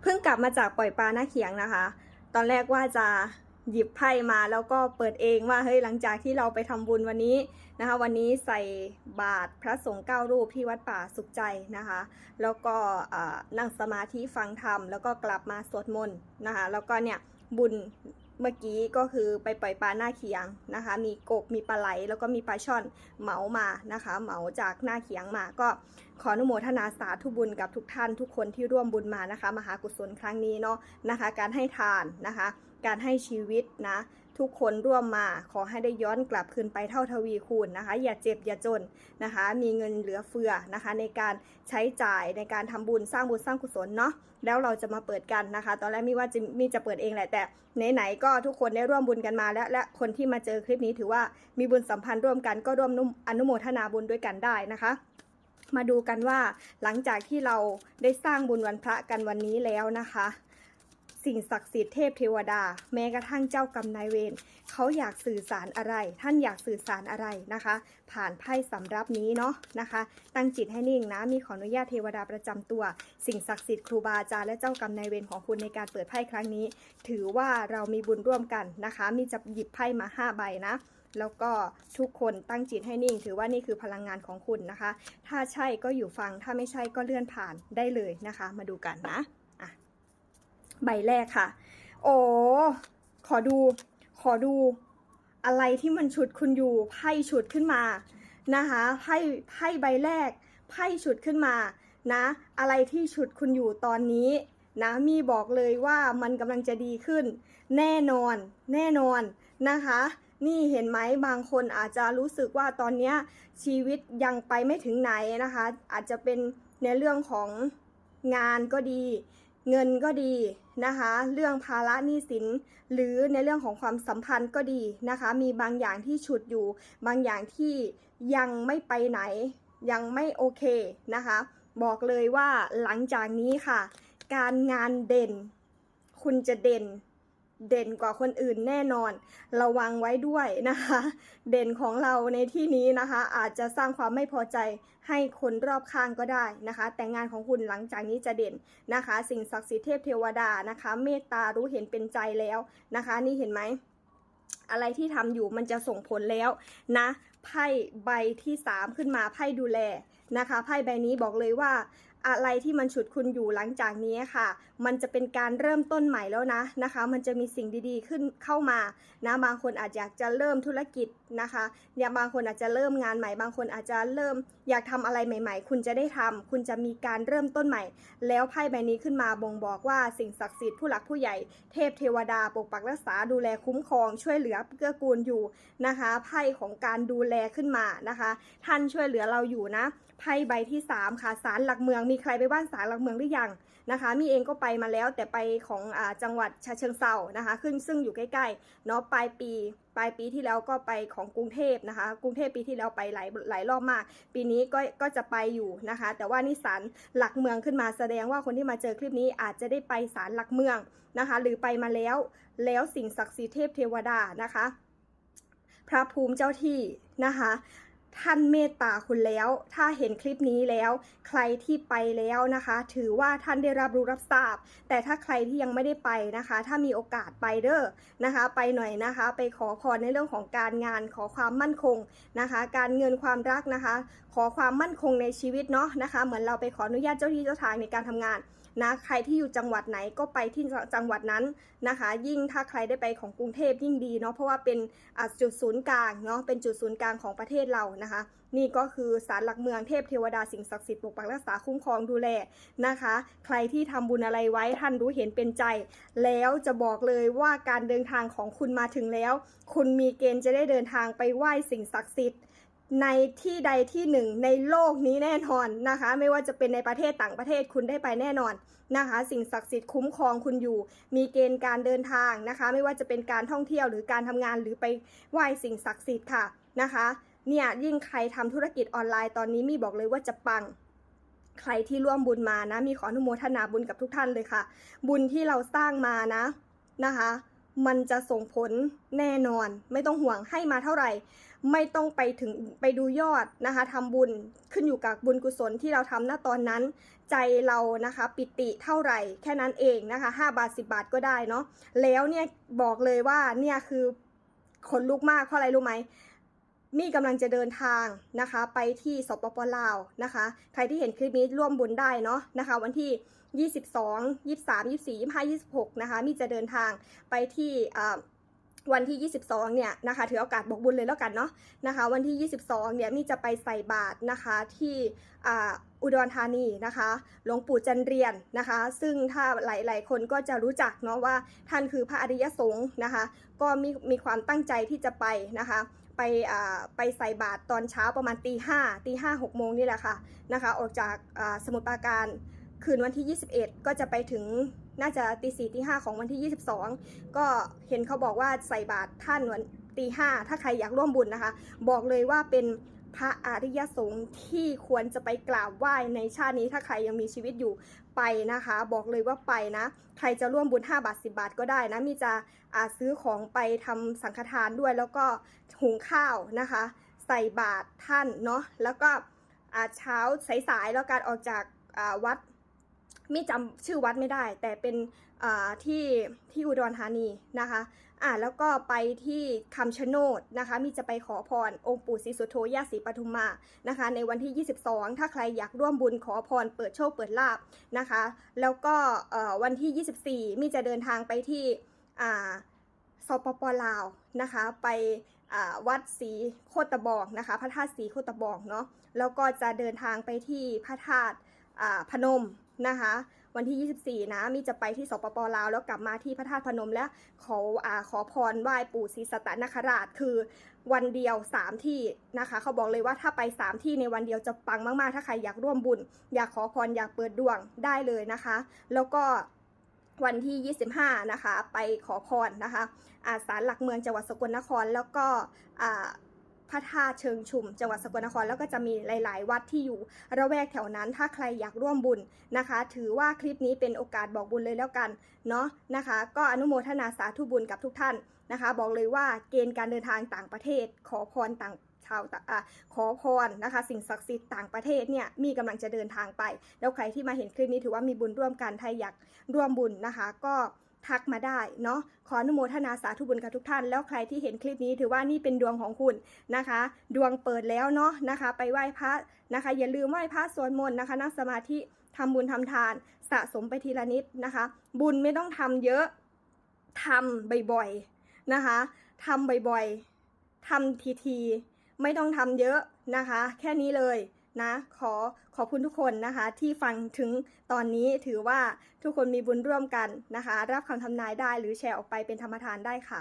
เพิ่งกลับมาจากปล่อยปลาหน้าเขียงนะคะ ตอนแรกว่าจะหยิบไพ่มาแล้วก็เปิดเองว่าเฮ้ยหลังจากที่เราไปทำบุญวันนี้นะคะ วันนี้ใส่บาตรพระสงฆ์เก้ารูปที่วัดป่าสุขใจนะคะ แล้วก็นั่งสมาธิฟังธรรมแล้วก็กลับมาสวดมนต์นะคะ แล้วก็เนี่ยบุญ เมื่อกี้ก็คือไปปล่อยปลาหน้าเคียงนะคะ มีกบมีปลาไหล แล้วก็มีปลาช่อนเหมามานะคะ เหมาจากหน้าเคียงมา ก็ขออนุโมทนาสาธุบุญกับทุกท่านทุกคนที่ร่วมบุญมานะคะ มหากุศลครั้งนี้เนาะนะคะ การให้ทานนะคะ การให้ชีวิตนะ ทุกคนร่วมมาขอให้ได้ย้อนกลับคืนไปเท่าทวีคูณนะคะ อย่าเจ็บอย่าจนนะคะ มีเงินเหลือเฟือนะคะ ในการใช้จ่ายในการทำบุญสร้างบุญสร้างกุศลเนาะแล้วเราจะมาเปิดกันนะคะ ตอนแรกมีว่าจะมีจะเปิดเองแหละแต่ไหนๆก็ทุกคนได้ร่วมบุญกันมาแล้ว และคนที่มาเจอคลิปนี้ถือว่ามีบุญสัมพันธ์ร่วมกันก็ร่วมอนุโมทนาบุญด้วยกันได้นะคะมาดูกันว่าหลังจากที่เราได้สร้างบุญวันพระกันวันนี้แล้วนะคะ สิ่งศักดิ์สิทธิ์เทพเทวดา แม้กระทั่งเจ้ากรรมนายเวรเขาอยากสื่อสารอะไร ท่านอยากสื่อสารอะไรนะคะ ผ่านไพ่สำรับนี้เนาะนะคะ ตั้งจิตให้นิ่งนะมีขออนุญาตเทวดาประจำตัว สิ่งศักดิ์สิทธิ์ครูบาอาจารย์และเจ้ากรรมนายเวรของคุณในการเปิดไพ่ครั้งนี้ ถือว่าเรามีบุญร่วมกันนะคะ มีจะหยิบไพ่มาห้าใบนะแล้วก็ทุกคนตั้งจิตให้นิ่ง ถือว่านี่คือพลังงานของคุณนะคะ ถ้าใช่ก็อยู่ฟัง ถ้าไม่ใช่ก็เลื่อนผ่านได้เลยนะคะ มาดูกันนะอะ ใบแรกค่ะ โอ้ขอดู ขอดูอะไรที่มันฉุดคุณอยู่ไพ่ฉุดขึ้นมานะคะไพ่ไพ่ใบแรกไพ่ฉุดขึ้นมานะ อะไรที่ฉุดคุณอยู่ตอนนี้นะมีบอกเลยว่ามันกำลังจะดีขึ้น แน่นอน แน่นอนนะคะ นี่เห็นไหมบางคนอาจจะรู้สึกว่าตอนนี้ชีวิตยังไปไม่ถึงไหนนะคะ อาจจะเป็นในเรื่องของงานก็ดี เงินก็ดีนะคะ เรื่องภาระหนี้สิน หรือในเรื่องของความสัมพันธ์ก็ดีนะคะ มีบางอย่างที่ฉุดอยู่ บางอย่างที่ยังไม่ไปไหน ยังไม่โอเคนะคะ บอกเลยว่าหลังจากนี้ค่ะ การงานเด่น คุณจะเด่น เด่นกว่าคนอื่นแน่นอน ระวังไว้ด้วยนะคะ เด่นของเราในที่นี้นะคะ อาจจะสร้างความไม่พอใจให้คนรอบข้างก็ได้นะคะ แต่งานของคุณหลังจากนี้จะเด่นนะคะ สิ่งศักดิ์สิทธิ์เทพเทวดานะคะ เมตตารู้เห็นเป็นใจแล้วนะคะ นี่เห็นไหมอะไรที่ทำอยู่มันจะส่งผลแล้วนะไพ่ใบที่ 3 ขึ้นมาไพ่ดูแลนะคะไพ่ใบนี้บอกเลยว่า อะไรที่มันฉุดคุณอยู่หลังจากนี้ค่ะ มันจะเป็นการเริ่มต้นใหม่แล้วนะนะคะ มันจะมีสิ่งดีๆขึ้นเข้ามานะบางคนอาจอยากจะเริ่มธุรกิจนะคะเนี่ยบางคนอาจจะเริ่มงานใหม่ บางคนอาจจะเริ่มอยากทำอะไรใหม่ ๆ คุณจะได้ทำคุณจะมีการเริ่มต้นใหม่ แล้วไพ่ใบนี้ขึ้นมาบ่งบอกว่าสิ่งศักดิ์สิทธิ์ผู้หลักผู้ใหญ่เทพเทวดาปกปักรักษาดูแลคุ้มครองช่วยเหลือเกื้อกูลอยู่นะคะไพ่ของการดูแลขึ้นมานะคะ ท่านช่วยเหลือเราอยู่นะไพ่ใบที่ 3 ค่ะศาลหลักเมืองมีใครไปบ้านศาลหลักเมืองหรือยังนะคะ มีเองก็ไปมาแล้วแต่ไปของอจังหวัดชาเชิงเซานะคะ ขึ้นซึ่งอยู่ใกล้ๆเนาะปลายปีปลายปีที่แล้วก็ไปของกรุงเทพนะคะ กรุงเทพปีที่แล้วไปหลายหลายรอบมาก ปีนี้ก็ก็จะไปอยู่นะคะ แต่ว่านี่ศาลหลักเมืองขึ้นมาแสดงว่าคนที่มาเจอคลิปนี้อาจจะได้ไปศาลหลักเมืองนะคะ หรือไปมาแล้วแล้วสิ่งศักดิ์สิทธิ์เทพเทวดานะคะ พระภูมิเจ้าที่นะคะ ท่านเมตตาคุณแล้ว ถ้าเห็นคลิปนี้แล้ว ใครที่ไปแล้วนะคะ ถือว่าท่านได้รับรู้รับทราบ แต่ถ้าใครที่ยังไม่ได้ไปนะคะ ถ้ามีโอกาสไปเด้อนะคะ ไปหน่อยนะคะ ไปขอพรในเรื่องของการงานขอความมั่นคงนะคะ การเงินความรักนะคะ ขอความมั่นคงในชีวิตเนาะนะคะ เหมือนเราไปขออนุญาตเจ้าที่เจ้าทางในการทำงาน นะใครที่อยู่จังหวัดไหนก็ไปที่จังหวัดนั้นนะคะ ยิ่งถ้าใครได้ไปของกรุงเทพยิ่งดีเนาะเพราะว่าเป็นจุดศูนย์กลางเนาะเป็นจุดศูนย์กลางของประเทศเรานะคะ นี่ก็คือศาลหลักเมืองเทพเทวดาสิ่งศักดิ์สิทธิ์ปกปักรักษาคุ้มครองดูแลนะคะ ใครที่ทำบุญอะไรไว้ท่านรู้เห็นเป็นใจ แล้วจะบอกเลยว่าการเดินทางของคุณมาถึงแล้ว คุณมีเกณฑ์จะได้เดินทางไปไหว้สิ่งศักดิ์สิทธิ์ ในที่ใดที่หนึ่งในโลกนี้แน่นอนนะคะ ไม่ว่าจะเป็นในประเทศต่างประเทศคุณได้ไปแน่นอนนะคะ สิ่งศักดิ์สิทธิ์คุ้มครองคุณอยู่ มีเกณฑ์การเดินทางนะคะ ไม่ว่าจะเป็นการท่องเที่ยวหรือการทำงานหรือไปไหว้สิ่งศักดิ์สิทธิ์ค่ะนะคะเนี่ยยิ่งใครทำธุรกิจออนไลน์ตอนนี้มีบอกเลยว่าจะปังใครที่ร่วมบุญมานะ มีขออนุโมทนาบุญกับทุกท่านเลยค่ะ บุญที่เราสร้างมานะนะคะ มันจะส่งผลแน่นอน ไม่ต้องห่วงให้มาเท่าไหร่ ไม่ต้องไปถึงไปดูยอดนะคะทำบุญขึ้นอยู่กับบุญกุศลที่เราทำณตอนนั้น ใจเรานะคะ ปิติเท่าไหร่ แค่นั้นเองนะคะ 5 บาท 10 บาทก็ได้เนาะแล้วเนี่ยบอกเลยว่าเนี่ยคือขนลุกมากเพราะอะไรรู้ไหมมีกำลังจะเดินทางนะคะ ไปที่สปปลาวนะคะ ใครที่เห็นคลิปนี้ร่วมบุญได้เนาะนะคะ วันที่ 22 23 24 25 26นะคะมีจะเดินทางไปที่วันที่ 22 เนี่ยนะคะ ถือโอกาสบอกบุญเลยแล้วกันเนาะนะคะ วันที่ 22 เนี่ยมีจะไปใส่บาตรนะคะที่อุดรธานีนะคะหลวงปู่จันเรียนนะคะ ซึ่งถ้าหลาย ๆ คนก็จะรู้จักเนาะว่าท่านคือพระอริยสงฆ์นะคะ ก็มีมีความตั้งใจที่จะไปนะคะไปไปใส่บาตรตอนเช้าประมาณตีห้าตีห้าหกโมงนี่แหละค่ะนะคะ ออกจากสมุทรปราการ คืนวันที่ 21 ก็จะไปถึงน่าจะตีสี่ตีห้าของวันที่ 22 ก็เห็นเขาบอกว่าใส่บาตรท่านวันตีห้าถ้าใครอยากร่วมบุญนะคะ บอกเลยว่าเป็นพระอริยสงฆ์ที่ควรจะไปกราบไหว้ในชาตินี้ถ้าใครยังมีชีวิตอยู่ไปนะคะ บอกเลยว่าไปนะ ใครจะร่วมบุญ 5 บาท 10 บาทก็ได้นะ มีจะอาซื้อของไปทำสังฆทานด้วย แล้วก็หุงข้าวนะคะ ใส่บาตรท่านเนาะแล้วก็อาเช้าสายๆแล้วการออกจากวัด มีจำชื่อวัดไม่ได้ แต่เป็นที่ที่อุดรธานีนะคะอ่าแล้วก็ไปที่คำชะโนดนะคะ มีจะไปขอพรองค์ปู่ศรีสุโธย่าศรีปทุมมานะคะ ในวันที่ 22 ถ้าใครอยากร่วมบุญขอพรเปิดโชคเปิดลาบนะคะ แล้วก็วันที่ 24 มีจะเดินทางไปที่สปปลาวนะคะ ไปวัดศรีโคตะบองนะคะ พระธาตุศรีโคตะบองเนาะแล้วก็จะเดินทางไปที่พระธาตุพนม นะคะ วันที่ 24 นะ มีจะไปที่สปปลาว แล้วกลับมาที่พระธาตุพนมและขออาขอพรไหว้ปู่ศรีสัตนคราช คือวันเดียว 3 ที่นะคะ เขาบอกเลยว่าถ้าไป 3 ที่ในวันเดียวจะปังมากๆ ถ้าใครอยากร่วมบุญ อยากขอพรอยากเปิดดวงได้เลยนะคะ แล้วก็วันที่ 25 นะคะ ไปขอพรนะคะอาศาลหลักเมืองจังหวัดสกลนครแล้วก็อ่า พระธาตุเชิงชุม จังหวัดสกลนครแล้วก็จะมีหลาย ๆ วัดที่อยู่ระแวกแถวนั้น ถ้าใครอยากร่วมบุญนะคะ ถือว่าคลิปนี้เป็นโอกาสบอกบุญเลยแล้วกันเนาะนะคะ ก็อนุโมทนาสาธุบุญกับทุกท่านนะคะ บอกเลยว่าเกณฑ์การเดินทางต่างประเทศ ขอพรต่างชาวต่างอะขอพรนะคะ สิ่งศักดิ์สิทธิ์ต่างประเทศเนี่ยมีกำลังจะเดินทางไป แล้วใครที่มาเห็นคลิปนี้ถือว่ามีบุญร่วมกันใครอยากร่วมบุญนะคะ ก็ ทักมาได้เนาะขออนุโมทนาสาธุบุญกับทุกท่าน แล้วใครที่เห็นคลิปนี้ถือว่านี่เป็นดวงของคุณนะคะ ดวงเปิดแล้วเนาะนะคะ ไปไหว้พระนะคะ อย่าลืมไหว้พระสวดมนต์นะคะ นั่งสมาธิทำบุญทำทานสะสมไปทีละนิดนะคะ บุญไม่ต้องทำเยอะทำบ่อยๆนะคะทำบ่อยๆทำทีๆไม่ต้องทำเยอะนะคะ แค่นี้เลย นะขอขอบคุณทุกคนนะคะ ที่ฟังถึงตอนนี้ถือว่าทุกคนมีบุญร่วมกันนะคะ รับคำทำนายได้หรือแชร์ออกไปเป็นธรรมทานได้ค่ะ